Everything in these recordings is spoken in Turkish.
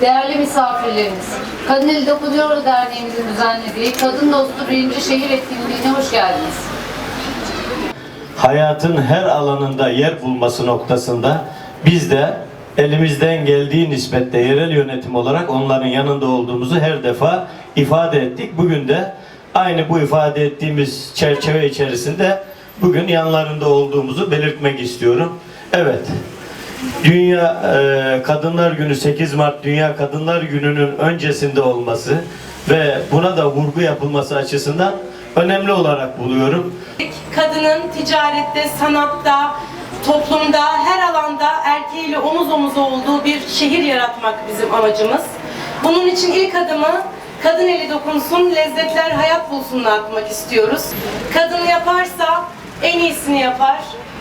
değerli misafirlerimiz, Kadın Eli Dokunuyor Derneğimizin düzenlediği Kadın Dostu Birinci Şehir Etkinliği'ne hoş geldiniz. hayatın her alanında yer bulması noktasında biz de elimizden geldiği nispette yerel yönetim olarak onların yanında olduğumuzu her defa ifade ettik. Bugün de aynı bu ifade ettiğimiz çerçeve içerisinde bugün yanlarında olduğumuzu belirtmek istiyorum. Evet. Dünya e, Kadınlar Günü 8 Mart Dünya Kadınlar Günü'nün öncesinde olması ve buna da vurgu yapılması açısından önemli olarak buluyorum. Kadının ticarette, sanatta, toplumda, her alanda erkeğiyle omuz omuza olduğu bir şehir yaratmak bizim amacımız. Bunun için ilk adımı kadın eli dokunsun, lezzetler hayat bulsunla atmak istiyoruz. Kadın yaparsa en iyisini yapar.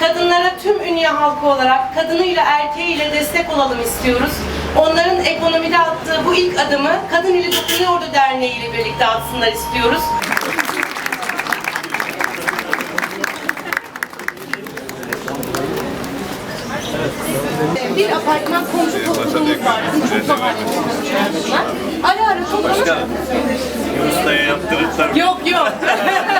Kadınlara tüm ünye halkı olarak kadınıyla erkeğiyle destek olalım istiyoruz. Onların ekonomide attığı bu ilk adımı Kadın Eli Dokunuyordu Derneği ile birlikte atsınlar istiyoruz. Bir apartman komşu topluluğumuz var. Bizim çok. Ara ara toplanır. Ustaya yaptırırsan Yok yok.